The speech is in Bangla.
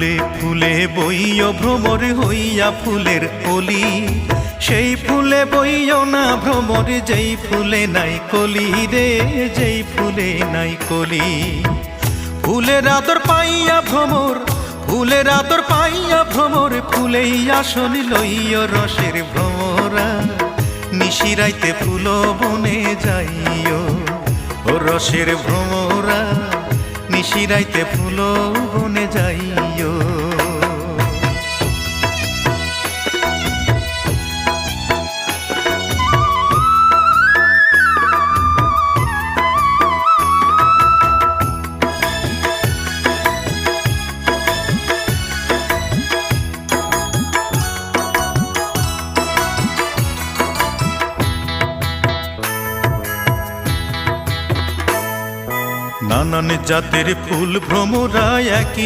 ফুলে ফুলে বইয় ভ্রমর হইয়া ফুলের কলি। সেই ফুলে বইয় না ভ্রমর, যেই ফুলে নাই কলি রে, যেই ফুলে নাই কলি। ফুলের আদর পাইয়া ভ্রমর, ফুলের আদর পাইয়া ভ্রমর, ফুলেই আসন লইয় রসের ভ্রমরা। নিশিরাইতে ফুল বনে যাইও ও রসের ভ্রমরা। নিশিরাইতে ফুল বনে যাইও। নানান জাতের ফুল ভ্রমরা একই